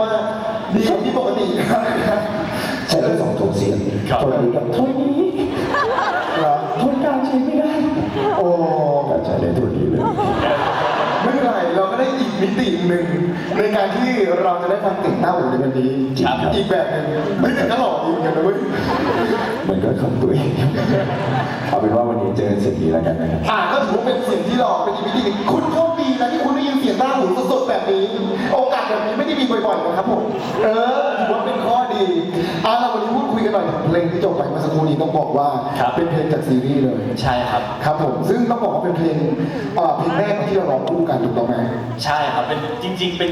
ว่าดีกว่าที่ปกตินะครับใช้ได้สองโทนเสียงครับโทนนี้กับโทนนี้เหรอโทนกลางใช้ไม่ได้ โอ้แต่ใช้ได้โทนนี้เลยไม่เป็นไรเราก็ได้อีกมิติหนึ่งในการที่เราจะได้ฟังติ่งหน้าหูในวันนี้ครับอีกแบบหนึ่งไม่แต่ก็หล่อดีเหมือนกันนะเว้ยเหมือนกับคำตัวเองเอาเป็นว่าวันนี้เจอสิ่งนี้แล้วกันนะครับอ่าก็ถือว่าเป็นเสียงที่หล่อเป็นอีกมิติหนึ่งคุณโชคดีนะที่คุณได้ยินเสียง หน้าหูสดๆแบบนี้ โอกาสแบบนี้ไม่ได้มีบ่อยๆนะครับผมเออถือว่าเป็นข้อดีอ่าเราวันนี้พูดคุยกันหน่อยถึงเพลงที่จบไปเมื่อสักครู่นี้ต้องบอกว่าครับ เป็นเพลงจากซีรีส์เลยใช่ครับ ครับผมซึ่งต้องบอกว่าเป็นเพลงเอ่อเพลงแรกที่เราร้องคู่กันถูกต้องไหมใช่ครับเป็นจริง ๆ เป็น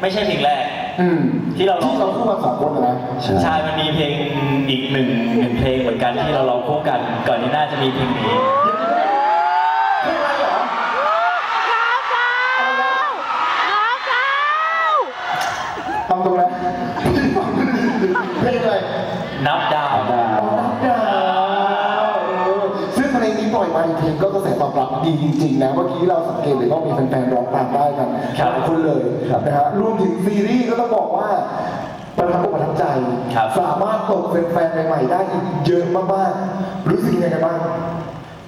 ไม่ใช่เพลงแรก อืมที่เราร้อง ที่เราคู่กันสองคนนะ ใช่ ใช่มันมีเพลงอีกหนึ่งหนึ่งเพลงเหมือนกันที่เราร้องคู่กัน ก่อนที่น่าจะมีเพลงนี้เพลงอะไรเหรอทำตรงนั้น เพลงอะไรนับดาวดาวนับดาวเออซึ่งเพลงนี้ปล่อยมาในเพลงก็กระแสตอบรับดีจริงๆนะเมื่อกี้เราสังเกตเลยว่ามีแฟนๆร้องตามได้กันครับหลายคนเลยนะฮะรวมถึงซีรีส์ก็ต้องบอกว่าประทับอกประทับใจครับสามารถตกเป็นแฟนใหม่ๆได้อีกเยอะมากๆรู้สึกยังไงกันบ้าง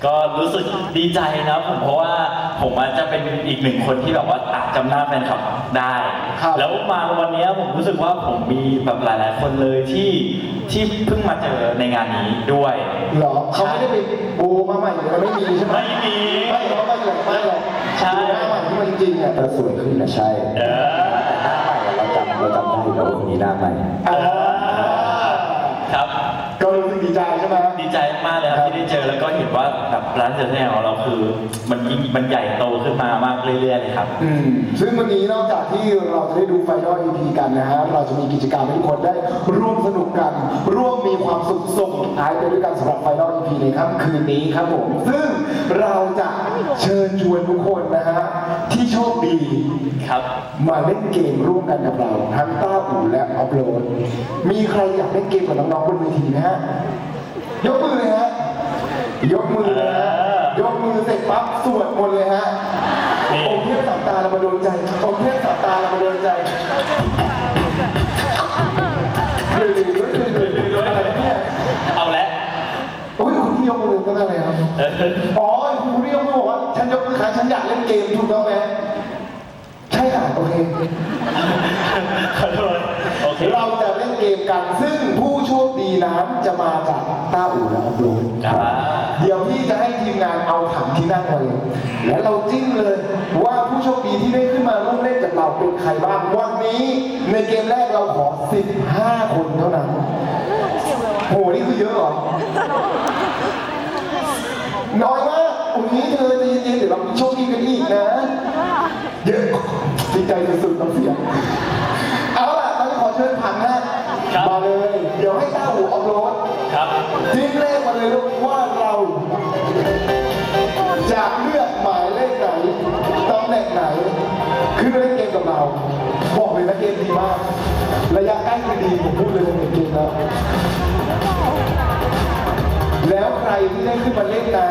ก็รู้สึกดีใจนะผมเพราะว่าผมอาจจะเป็นอีกหนึ่งคนที่แบบว่าอาจจำหน้าแฟนคลับได้ ครับ แล้วมาวันนี้ผมรู้สึกว่าผมมีแบบหลาย ๆ คนเลยที่ที่เพิ่งมาเจอในงานนี้ด้วยเหรอเขาไม่ได้ไปโบมาใหม่หรืออะไรไม่มีใช่ไหมไม่มีไม่หรอกไม่หรอกไม่หรอกใช่ดูหน้าใหม่ที่มันจริงอะถ้าสวยขึ้นนะใช่เออ แต่หน้าใหม่อะเราจำเราจำได้อยู่แล้วว่าคนนี้หน้าใหม่อ่าครับ ก็รู้สึกดีใจใช่ไหม ดีใจมากเลยครับที่ได้เจอแล้วก็เห็นว่าแบบร้านเจอแนของเราคือ มันยิ่งมันใหญ่โตขึ้นมามากเรื่อยๆเลยครับ อืมซึ่งวันนี้นอกจากที่เราจะได้ดูไฟนอล EP กันนะฮะ เราจะมีกิจกรรมให้ทุกคนได้ร่วมสนุกกัน ร่วมมีความสุขส่งท้ายไปด้วยกันสำหรับไฟนอล EP ในค่ำคืนนี้ครับผม ซึ่งเราจะเชิญชวนทุกคนนะฮะที่โชคดี ครับ มาเล่นเกมร่วมกันกับเราทั้งต้าอู่และอัพโหลด มีใครอยากเล่นเกมกับน้องๆบนเวทีไหมฮะยกมือเลยฮะ ยกมือเลยฮะ ยกมือเสร็จปั๊บสวดมนต์เลยฮะนี่องค์เทพสัมตาเรามาโดนใจ องค์เทพสัมตาเรามาโดนใจเรื่อยๆอะไรเนี่ยเอาละโอ้ยคุณที่ยกมือก็อะไรครับเอออ๋อคุณที่ยกมือบอกว่าฉันยกมือค้างฉันอยากเล่นเกมถูกต้องไหมใช่ค่ะโอเคขอโทษโอเค เราจะเล่นเกมกัน ซึ่งผู้โชคดีนั้นจะมาจากต้าอู่และอัพโหลดครับ เดี๋ยวพี่จะให้ทีมงานเอาถังที่นั่งมาเลย และเราจิ้มเลยว่าผู้โชคดีที่ได้ขึ้นมาร่วมเล่นกับเราเป็นใครบ้าง วันนี้ในเกมแรกเราขอ 15 คนเท่านั้นโหนี่คือเยอะเหรอ น้อยมากวันนี้เธอใจะเย็นๆเดี๋ยวเรามีโชคดีกันอีกนะ เยอะดีใจสุดๆต้องเสียงเอาล่ะตอนนี้ขอเชิญผังนะครับ มาเลย เดี๋ยวให้ต้าหูออฟโรดครับจิ้มเลขมาเลยลูกว่าเราจะเลือกหมายเลขไหนตำแหน่งไหนขึ้นมาเล่นเกมกับเราบอกเลยนะเกมดีมาก ระยะใกล้คือดีผมพูดเลยผมเห็นเกมแล้ว แล้วใครที่ได้ขึ้นมาเล่นนะ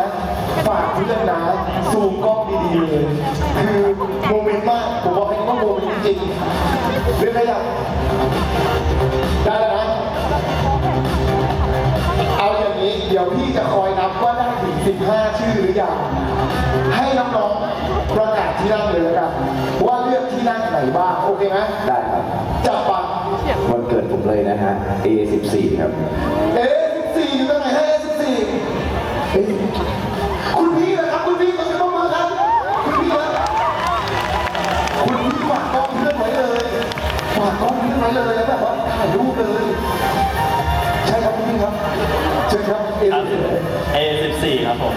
ฝากเพื่อนนะซูมกล้องดีๆเลยคือโมเมนต์มากผมบอกให้ว่าโมเมนต์จริงๆเล่นได้ยังได้แล้วนะเอาอย่างนี้เดี๋ยวพี่จะคอยนับว่าได้ถึง 15 ชื่อหรือยังให้น้องๆประกาศที่นั่งเลยแล้วกันว่าเลือกที่นั่งไหนบ้างโอเคไหมได้ครับจับปังวันเกิดผมเลยนะฮะ A14 ครับเอ๊ะ14 อยู่ตรงไหนให้เอ๊ะ14เอ๊ะ ชิญครับเอ๊ะครับ A14 ครับผม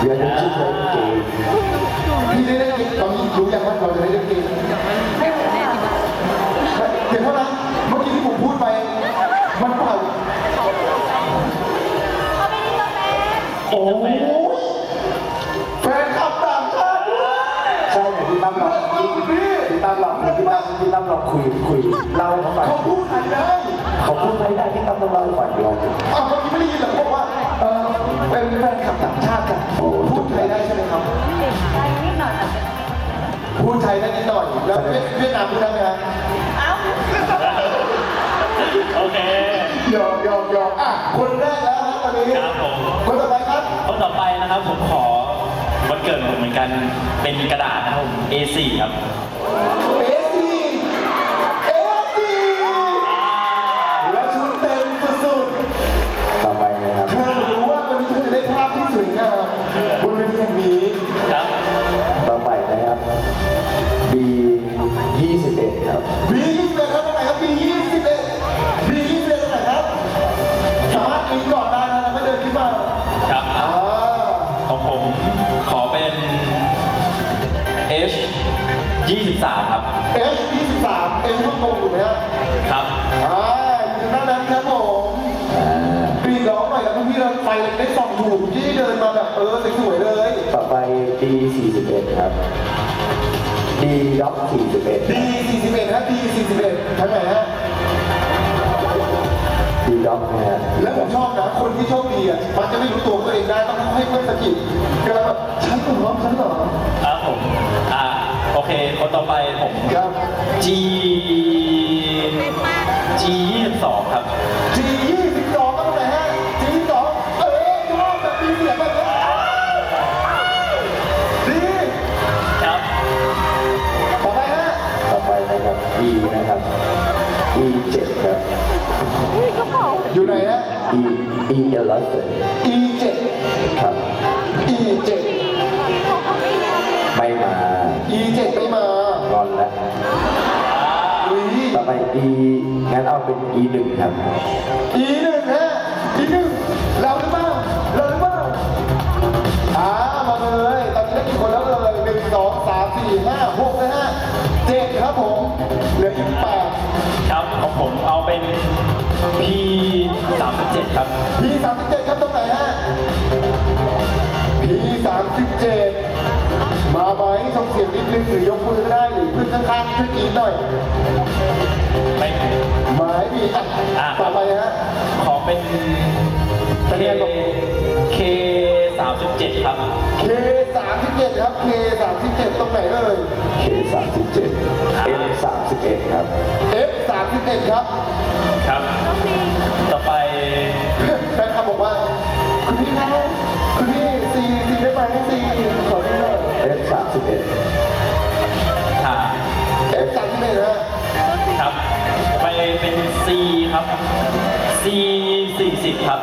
เรียนรู้ชื่อเพลงเกมพี่ได้เล่นเกมตอนนี้รู้ยังว่าเราจะได้เล่นเกมเดี๋ยวเท่านั้นเมื่อกี้ที่ผมพูดไป มันเปล่าโอ้ พี่ตั้มลองคุณพี่ตั้มลองพี่ตั้มพี่ตั้มลองคุยคุยเล่าให้เขาฟังเขาพูดไทยได้เขาพูดไม่ได้พี่ตั้มต้องเล่าให้ฟังลองดูอ้าวเมื่อกี้ไม่ได้ยินเหรอบอกว่าเออเป็นแฟนคลับต่างชาติกันพูดไทยได้ใช่ไหมครับพูดไทยได้นิดหน่อยแล้วเวียดนามพูดได้ไหมครับเอ้าเคหยอกหยอกหยอกอะคนแรกแล้วครับตอนนี้ครับผมคนต่อไปครับคนต่อไปนะครับผมขอ วันเกิดผมเหมือนกันเป็นกระดาษนะครับผม A4 ครับ 23 ครับเอฟยี่สิบสามเอฟฮ่องกงถูกไหมฮะครับอ่าอยู่ด้านนั้นครับผมอ่าปีนร้องหน่อยแล้วพี่เราไฟได้ส่องถูกที่เดินมาแบบเออสวยๆเลย ต่อไป D 41ครับ D ด็อก41ดีสี่สิบเอ็ดฮะดีสี่สิบเอ็ดทางไหนฮะ D ด็อกนะฮะแล้วผมชอบนะ คนที่โชคดีอะมันจะไม่รู้ตัวตัวเองได้ต้องให้เพื่อนสะกิดก็แล้วแบบฉันเหรอฉันเหรอ ครับผม อ่า โอเค คนต่อไปผมครับ G G 22ครับ G ยี่สิบสองก็ตรงไหนฮะ G ยี่สิบสองเออชอบแบบมีเสียงแบบนี้ดีครับ ต่อไปฮะต่อไปนะครับ E นะครับ E 7ครับ อยู่ไหนฮะ E E 11 E เจ็ดครับ E เจ็ดไม่มา E เจ็ดไม่มางอนแล้วอุ้ยต่อไป E งั้นเอาเป็น E 1ครับ E หนึ่งฮะ E หนึ่งเราหรือเปล่าเราหรือเปล่าอ่ามาเลยตอนนี้ได้กี่คนแล้วเลยหนึ่งสองสามสี่ห้าหกนะฮะเจ็ดครับผมเหลืออีกแปดครับของผมเอาเป็น P 37ครับ พีสามสิบเจ็ดครับตรงไหนฮะพีสามสิบเจ็ด มาไหมส่งเสียงนิดนึงหรือยกมือก็ได้หรือขึ้นข้างๆขึ้นอีกหน่อยไม่หมายดีอะอะต่อไปฮะขอเป็น K K 37ครับ K สามสิบเจ็ดครับ K สามสิบเจ็ดตรงไหนเอ่ย K 37 M 31ครับ F สามสิบเอ็ดครับ ครับ ต่อไป ค่ะ F สามสิบเอ็ดฮะครับ ไปเป็น C ครับ C 40 ครับ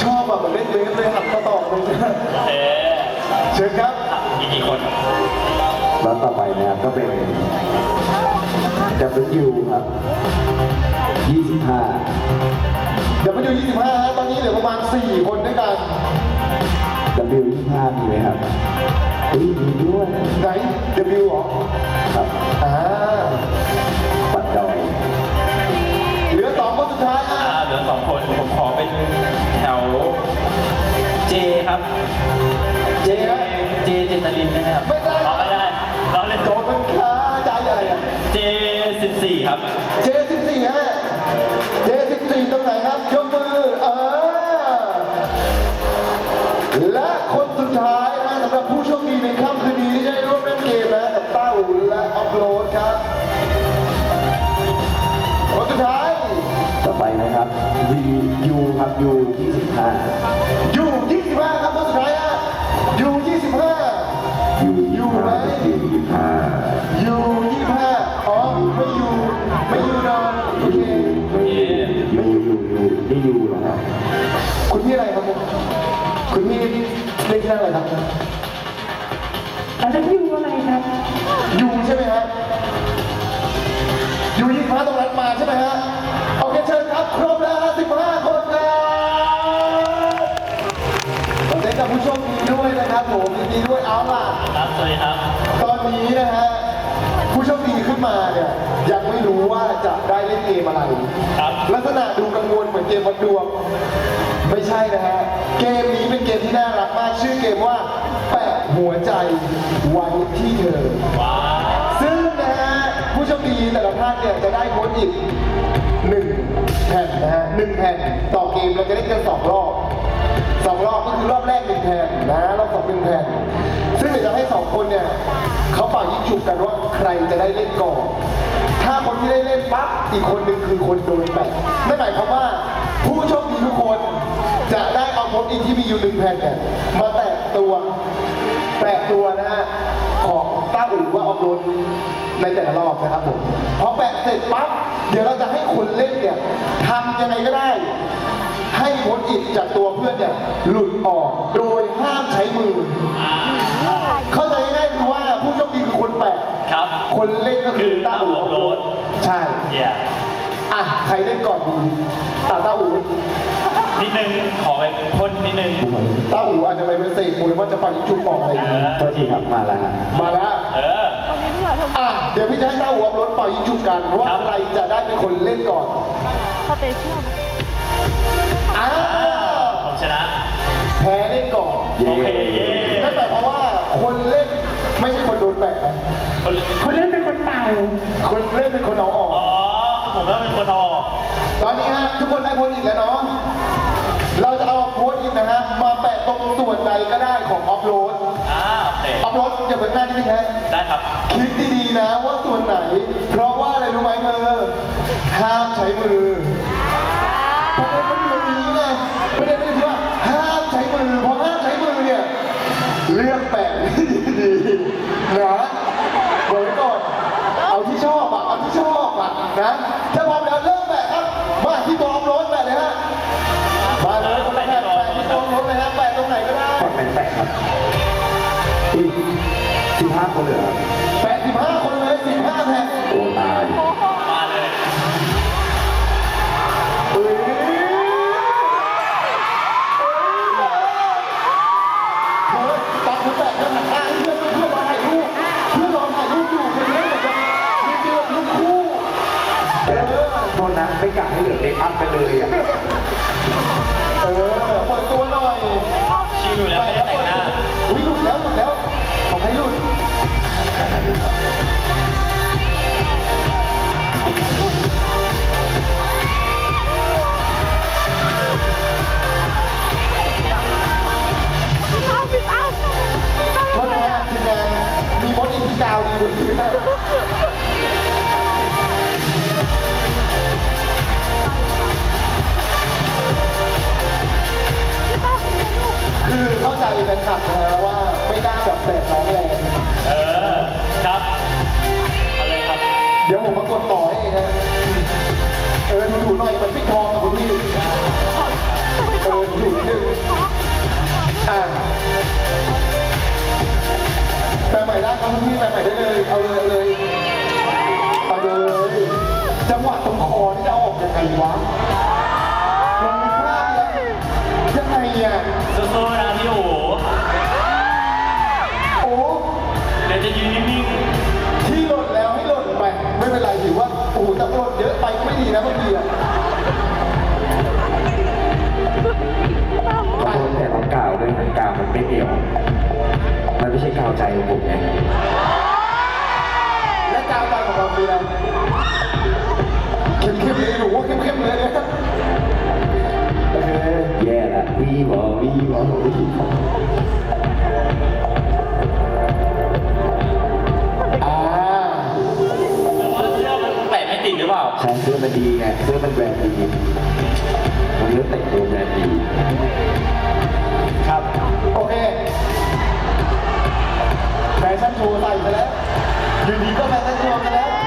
ชอบแบบเหมือนเล่นเวฟเลยหักกระต่อเลยนะเอ๊ะเชิญครับอีกกี่คน แล้วต่อไปนะครับก็เป็น W ครับ25เดี๋ยวไปดู25 ฮะตอนนี้เหลือประมาณ 4 คนด้วยกัน W 25 มีไหมครับอุ้ยมีด้วยไหน W เหรอครับอ่าปัดดอยเหลือสองคนสุดท้ายอะอ่าเหลือสองคนผมขอเป็นแถว J ครับ J J เจตลินนะครับไม่ได้อ๋อไม่ได้เราเล่นโดนมันค้าใจใหญ่อะ J 14ครับ J14 ฮะ J14 ตรงไหนครับยก สุดท้ายนะสำหรับผู้โชคดีในค่ำคืนนี้ที่จะได้ร่วมเล่นเกมนะกับต้าอูและอัพโหลดครับคนสุดท้ายต่อไปนะครับ V U ครับ U 25อยู่25ครับคนสุดท้ายฮะอยู่25 U อยู่ไหม25 U 25อยู่25อ๋อไม่อยู่ไม่อยู่นอนโอเคไม่อยู่ยูยูยูนี่ยูเหรอครับคุณพี่อะไรครับผมคุณพี่ เล่นที่นั่นอะไรครับอาจจะอยู่อะไรครับอยู่ใช่ไหมฮะอยู่ยี่ฟ้าตรงนั้นมาใช่ไหมฮะโอเคเชิญครับครบแล้วสิบห้าคนครับขอบคุณกับผู้โชมดีด้วยนะครับผมยินดีด้วยเอาล่ะครับสวัสดีครับ โชคดีขึ้นมาเนี่ยยังไม่รู้ว่าจะได้เล่นเกมอะไร ครับ ลักษณะดูกังวลเหมือนเกมวัดดวง ไม่ใช่นะฮะ เกมนี้เป็นเกมที่น่ารักมาก ชื่อเกมว่า แปะหัวใจไว้ที่เธอ ว้าวซึ่งนะฮะผู้โชคดีแต่ละท่านเนี่ยจะได้โค้ดอีกหนึ่งแผ่นนะฮะหนึ่งแผ่นต่อเกมเราจะเล่นกันสองรอบสองรอบก็คือรอบแรกหนึ่งแผ่นนะรอบสองหนึ่งแผ่น ซึ่งเดี๋ยวจะให้สองคนเนี่ยเขาเป่ายิงฉุบกันว่าใครจะได้เล่นก่อน ถ้าคนที่ได้เล่นปั๊บอีกคนหนึ่งคือคนโดนแปะนั่นหมายความว่า ผู้โชคดีทุกคนจะได้เอาโพสต์อินที่มีอยู่หนึ่งแผ่นเนี่ยมาแตะตัวแปะตัวนะฮะของต้าอู่ว่าออฟโรดในแต่ละรอบนะครับผมพอแปะเสร็จปั๊บเดี๋ยวเราจะให้คนเล่นเนี่ยทำยังไงก็ได้ ให้โพสต์อินจากตัวเพื่อนเนี่ยหลุดออกโดยห้ามใช้มือ เข้าใจง่ายๆคือว่าผู้โชคดีคือคนแปะครับ คนเล่นก็คือต้าอู่ออฟโรดใช่เยี่ยอะใครเล่นก่อนดีตาต้าอู่นิดนึง ขอไปพ่นนิดนึงต้าอู่อาจจะไปเป็นเศษปูนว่าจะปังจุดปอกอะไรอย่างงี้โทษทีครับมาแล้วฮะมาแล้ว เออ อะเดี๋ยวพี่จะให้ต้าอู่ออฟโรดเป่ายิงจุดกันว่าครับ ใครจะได้เป็นคนเล่นก่อน เขาเตะเชื่อม อ้าอ่าว ผมชนะ แพ้เล่นก่อนโอเคเย้นั่นหมายความว่าคนเล่นไม่ใช่คนโดนแปะนะคนคนเล่นเป็นคนเป่าคนเล่นเป็นคนเอาออก อ๋อ ผมว่าเป็นคนออกตอนนี้ฮะทุกคนได้โพสต์อินแล้วเนาะ เราจะเอาโพสต์อินนะฮะมาแปะตรงส่วนใดก็ได้ของออฟโรด อ่าโอเคออฟโรดอย่าเป็นหน้าที่พี่แท้ได้ครับ คิดดีๆนะว่าส่วนไหน เพราะว่าอะไรรู้ไหมเธอห้ามใช้มือเพราะมัน อยู่ตรงนี้ไงประเด็นคือว่าห้ามใช้มือเพราะห้ามใช้มือเนี่ยเลือกแปะดีๆนะบอกไว้ก่อนเอาที่ชอบอะเอาที่ชอบอะนะถ้าพร้อมแล้วเริ่มแปะครับมาที่ตัวออฟโรดแปะเลยฮะมาเลยคนแปะแปะที่ตัวออฟโรดเลยฮะแปะตรงไหนก็ได้กดเป็นแปะครับอุ้ยสิบห้าคนเหลือ โทษนะไม่กะให้เหลือเด็กอัพไปเลยอะเออเปิดตัวหน่อยชิวอยู่แล้วไม่ได้แต่งหน้า อุ้ยหลุดแล้วหลุดแล้วขอให้หลุดเพราะนะฮะทีมงานมีมดอีกที่ดาวดีกว่า คือเข้าใจแฟนคลับนะฮะว่าไม่กล้าแบบแตะน้องแรงเออ ครับเอาเลยครับ เดี๋ยวผมมากดต่อให้เองนะ เออถูหน่อยมันพิทองกับคุณพี่เออถูๆนิดนึงอะแปลใหม่ได้ครับคุณพี่แปลใหม่ได้เลย เอาเลยเอาเลยเอาเลยจังหวะตรงคอนี่จะเอาออกยังไงวะลองนึกภาพเลยยังไงอะ สู้ๆนะ จะยืนนิ่งที่หล่นแล้วให้หล่นไป ไม่เป็นไรถือว่าโอ้โหแต่หล่นเยอะไปก็ไม่ดีนะบางทีอะขอโทษแต่ต้องกาวด้วยนะกาวมันไม่เหนียว มันไม่ใช่กาวใจของผมไงและกาวตาของเราคืออะไรเข้มๆเลยหนูว่าเข้มๆเลยนะโอเคแย่ละวีบอวีบอวีบออ่ ติดหรือเสื้อมันดีไงเสื้อมันแบรนด์ดีมันเลือกแต่งตัวแบรนด์ดีครับ โอเคแฟชั่นโชว์ใส่ไปแล้วอยู่ดีก็แฟชั่นโชว์ไปแล้ว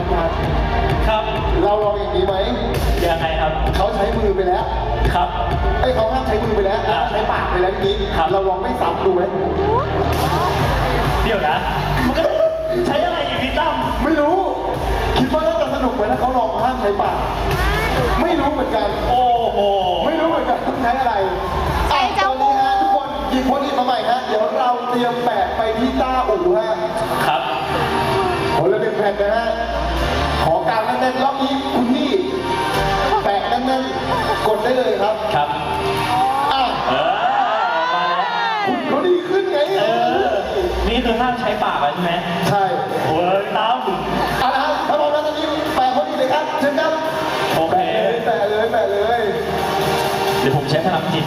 านครับ ครับเราลองอย่างนี้ไหมยังไงครับ เขาใช้มือไปแล้ว ครับไอ้ยเขาห้ามใช้มือไปแล้วอ่าใช้ปากไปแล้วนี้ครับ เราลองไม่ซ้ำดูไหมเดี๋ยวนะ มันก็ใช้อะไรอีกพี่ตั้มไม่รู้ คิดว่าน่าจะสนุกไหมถ้าเขาลองห้ามใช้ปาก ไม่รู้เหมือนกัน โอ้โห ไม่รู้เหมือนกันต้องใช้อะไรใช้จมูก อะตอนนี้ฮะทุกคนหยิบคนหยิบมาใหม่ฮะเดี๋ยวเราเตรียมแปะไปที่ต้าอู่ฮะครับ คนละหนึ่งแผ่นนะฮะ ขอการแน่นๆรอบนี้คุณพี่แปะแน่นๆกดได้เลยครับครับอะเออมาแล้วเขาดีขึ้นไงเออนี่คือห้ามใช้ปากแล้วใช่ไหมใช่โอ้ยตั้มเอาละครับถ้าพร้อมแล้วตอนนี้แปะคนอีกเลยครับเชิญครับโอเคแปะเลยแปะเลยเดี๋ยวผมใช้พลังจิต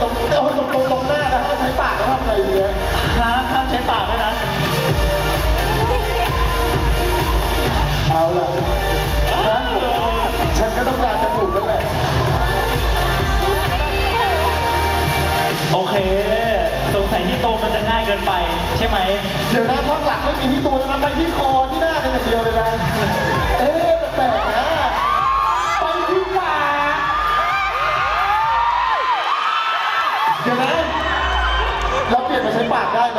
ตรงตรงตรงตรงหน้านะใช้ปากก็ทำอะไรอย่างเงี้ยห้ามห้ามใช้ปากด้วยนะเอาล่ะนะฉันก็ต้องการจะถูกแล้วแหละโอเค สงสัยที่โตมันจะง่ายเกินไป ใช่ไหม เดี๋ยวนะข้างหลังไม่มีที่ตัวนะไปที่คอ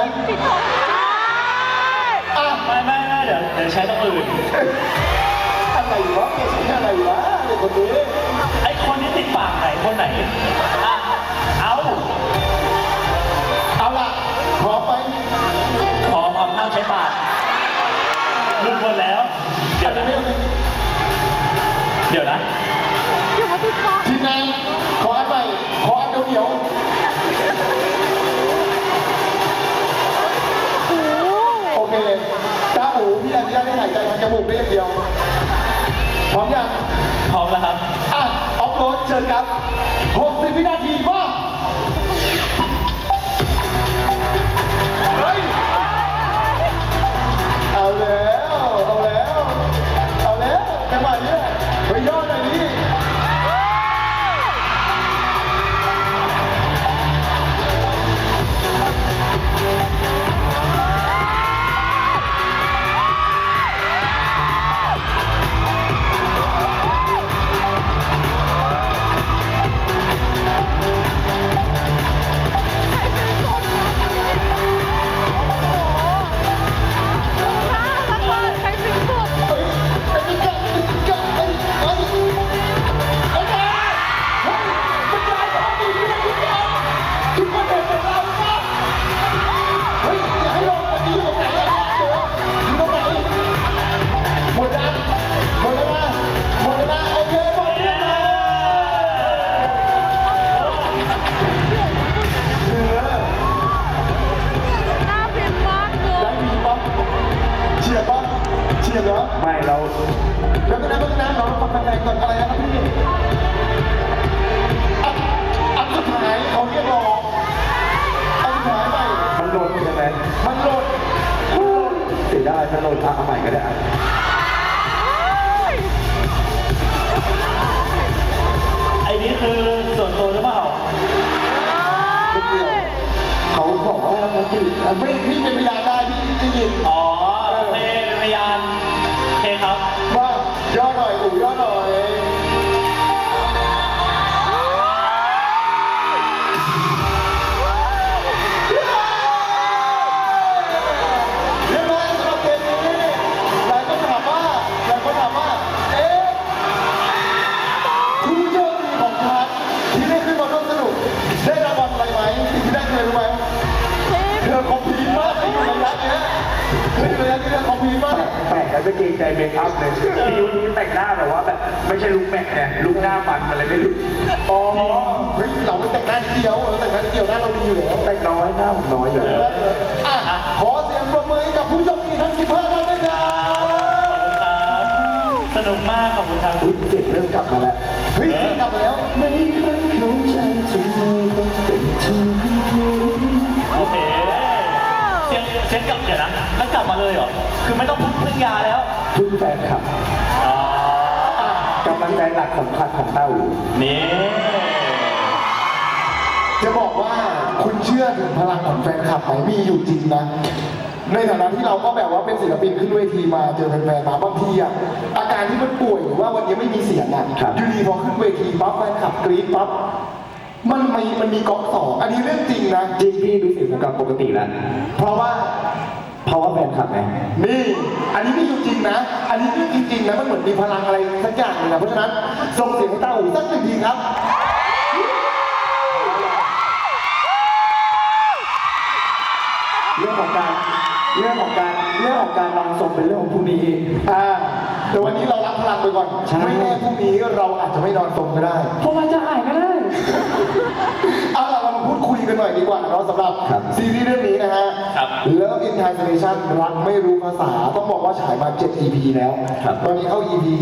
ปากได้ไหมอะไม่ไม่ไม่เดี๋ยวเดี๋ยวใช้ตรงอื่นอะไรวะเปลี่ยนใช้อะไรวะเด็กคนนี้ไอคนที่ติดปากไหนคนไหนอะเอาเอาล่ะพร้อมไหมขอความห้ามใช้ปากลืมหมดแล้ว จทางจมูกได้อย่างเดียวพร้อมยังพร้อมแล้วครับอะออฟโรดเชิญครับ60วินาทีบ้า แล้วก็นะแล้วก็นะเราฟังแรก่อนอะไรนะครับพี่อันอันสุดท้ายเขาเรียกร้องอันสุดท้ายไปมันหล่นใช่ไหมมันหล่นเสียดายถ้าหล่นทำเอาใหม่ก็ได้ไอ้นี่คือส่วนตัวหรือเปล่าเขาบอกว่ามันติดแต่ไม่พี่เป็นพยานได้พี่ได้ยินอ๋อเป็นพยาน เคครับ ว่าย่อหน่อยอู่ย่อหน่อย เธออยู่ระยะนี้เธอคอมพลีทมากแปลกแล้วไม่เกรงใจเมคอัพเลยพี่ยุนี้แต่งหน้าแบบว่าแบบไม่ใช่ลุคแม็กเนี่ยลุคหน้ามันอะไรไม่รู้อ๋อเฮ้ยเราไม่แต่งหน้าทีเดียวเราแต่งหน้าทีเดียวหน้าเราดีอยู่แล้วแต่งน้อยหน้าผมน้อยอยู่แล้วอะขอเสียงปรบมือให้กับผู้โชคดีทั้ง15ท่านด้วยครับสนุกมากขอบคุณครับอุ๊ยเสียงเริ่มกลับมาแล้วเฮ้ยกลับมาแล้วไม่เคยเข้าใจทำไมต้องเป็นเธอโอเค เสียงเสียงกลับเดี๋ยวนะแล้วกลับมาเลยเหรอใคือไม่ต้องพึ่งพึ่งยาแล้ว พึ่งแฟนคลับอ๋อกำลังใจหลักสำคัญของเต้าหูนี่จะบอกว่าคุณเชื่อถึงพลังของแฟนคลับไหมมีอยู่จริงนะ ในฐานะที่เราก็แบบว่าเป็นศิลปินขึ้นเวทีมาเจอแฟนๆมาบางทีอะอาการที่มันป่วยหรือว่าวันนี้ไม่มีเสียงอะอยู่ดีพอขึ้นเวทีปั๊บแฟนคลับกรี๊ดปั๊บ มันมีมันมีก๊อกสองอันนี้เรื่องจริงนะ จริงพี่รู้สึกผมกับปกติแล้ว เพราะว่าเพราะว่าแฟนคลับไงนี่ อันนี้ไม่อยู่จริงนะ อันนี้เรื่องจริงๆนะมันเหมือนมีพลังอะไรสักอย่างเลยนะเพราะฉะนั้นส่งเสียงให้เต้าหูสักหนึ่งทีครับเรื่องของการเรื่องของการเรื่องของการนอนศพเป็นเรื่องของพรุ่งนี้อ่าแต่วันนี้เรารับพลังไปก่อนใช่ไม่แน่พรุ่งนี้เราอาจจะไม่นอนตรงก็ได้ผมอาจจะหายก็ได้ เอาล่ะเรามาพูดคุยกันหน่อยดีกว่าเนาะสำหรับ ซีรีส์เรื่องนี้นะฮะ ครับ Love in Translation รักไม่รู้ภาษา ต้องบอกว่าฉายมา 7 EP แล้วตอนนี้เข้า EP